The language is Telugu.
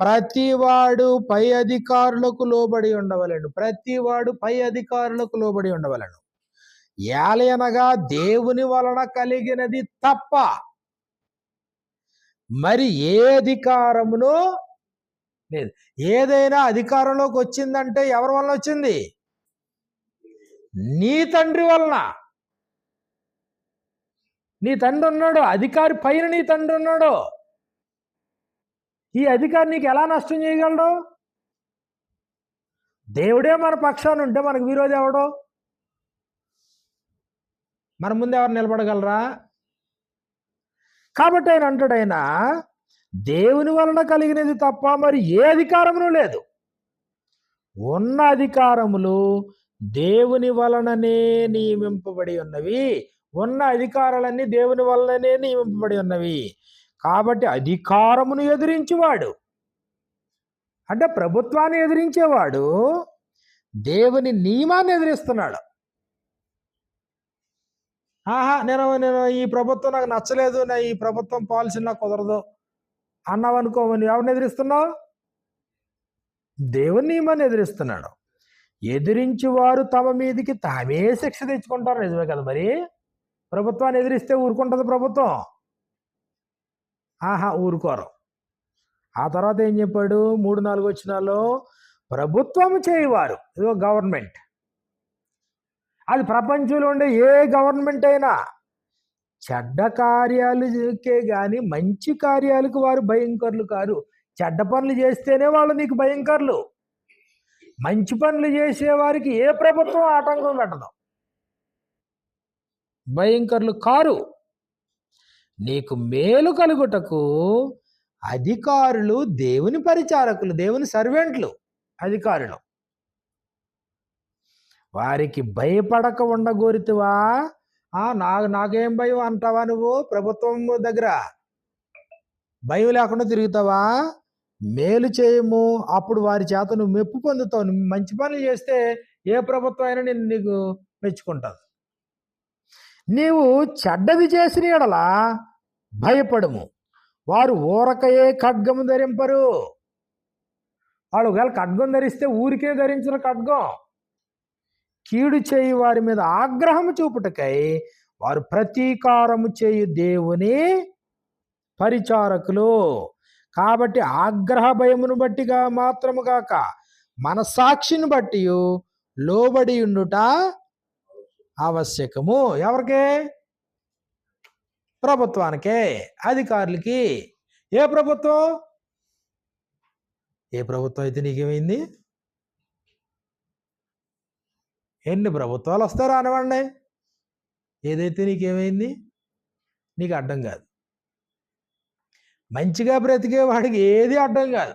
ప్రతివాడు పై అధికారులకు లోబడి ఉండవలను. ప్రతివాడు పై అధికారులకు లోబడి ఉండవలను. ఏలయనగా దేవుని వలన కలిగినది తప్ప మరి ఏ అధికారమును లేదు. ఏదైనా అధికారంలోకి వచ్చిందంటే ఎవరి వలన వచ్చింది? నీ తండ్రి వలన. నీ తండ్రి ఉన్నాడు అధికారి పైన నీ తండ్రి ఉన్నాడు. ఈ అధికారి నీకు ఎలా నష్టం చేయగలడు? దేవుడే మన పక్షాన్ని ఉంటే మనకు విరోధి ఎవడు? మన ముందు ఎవరు నిలబడగలరా? కాబట్టి ఆయన అంటాడు ఆయన దేవుని వలన కలిగినది తప్ప మరి ఏ అధికారమును లేదు. ఉన్న అధికారములు దేవుని వలననే నియమింపబడి ఉన్నవి. ఉన్న అధికారాలన్నీ దేవుని వలననే నియమింపబడి ఉన్నవి. కాబట్టి అధికారమును ఎదిరించేవాడు. అంటే ప్రభుత్వాన్ని ఎదిరించేవాడు దేవుని నియమాన్ని ఎదిరిస్తున్నాడు. ఆహా నేను నేను ఈ ప్రభుత్వం నాకు నచ్చలేదు నా ఈ ప్రభుత్వం పాలసీ నాకు కుదరదు అన్నావనుకో నువ్వు ఎవరిని ఎదిరిస్తున్నావు? దేవుని నియమాన్ని ఎదిరిస్తున్నాడు. ఎదిరించేవారు తమ మీదికి తామే శిక్ష తెచ్చుకుంటారు. నిజమే కదా మరి? ప్రభుత్వాన్ని ఎదిరిస్తే ఊరుకుంటుంది ప్రభుత్వం. ఆహా ఊరుకోరు. ఆ తర్వాత ఏం చెప్పాడు? మూడు నాలుగు వచ్చినాలో ప్రభుత్వం చేయవారు. ఇదో గవర్నమెంట్. అది ప్రపంచంలో ఉండే ఏ గవర్నమెంట్ అయినా చెడ్డ కార్యాలకే కానీ మంచి కార్యాలకు వారు భయంకరులు కారు. చెడ్డ పనులు చేస్తేనే వాళ్ళు నీకు భయంకరులు. మంచి పనులు చేసేవారికి ఏ ప్రభుత్వం ఆటంకం పెట్టదు. భయంకరులు కారు. నీకు మేలు కలుగుటకు అధికారులు దేవుని పరిచారకులు దేవుని సర్వెంట్లు అధికారులు. వారికి భయపడక ఉండగోరితివా? ఆ నాకేం భయం అంటావా నువ్వు? ప్రభుత్వం దగ్గర భయం లేకుండా తిరుగుతావా? మేలు చేయము అప్పుడు వారి చేత నువ్వు మెప్పు పొందుతావు. నువ్వు మంచి పనులు చేస్తే ఏ ప్రభుత్వం అయినా నేను నీకు మెచ్చుకుంటుంది. నీవు చెడ్డది చేసిన ఎడలా భయపడము. వారు ఊరకయే ఖడ్గము ధరింపరు. వాళ్ళు ఒకవేళ ఖడ్గం ధరిస్తే ఊరికే ధరించిన ఖడ్గం. కీడు చేయి వారి మీద ఆగ్రహము చూపుటకై వారు ప్రతీకారము చేయు దేవుని పరిచారకులు. కాబట్టి ఆగ్రహ భయమును బట్టిగా మాత్రము కాక మనస్సాక్షిని బట్టి లోబడి ఉండుట ఆవశ్యకము. ఎవరికే? ప్రభుత్వానికే అధికారులకి. ఏ ప్రభుత్వం? ఏ ప్రభుత్వం అయితే నీకేమైంది? ఎన్ని ప్రభుత్వాలు వస్తారో అనవండి ఏదైతే నీకేమైంది? నీకు అడ్డం కాదు. మంచిగా బ్రతికే వాడికి ఏది అడ్డం కాదు.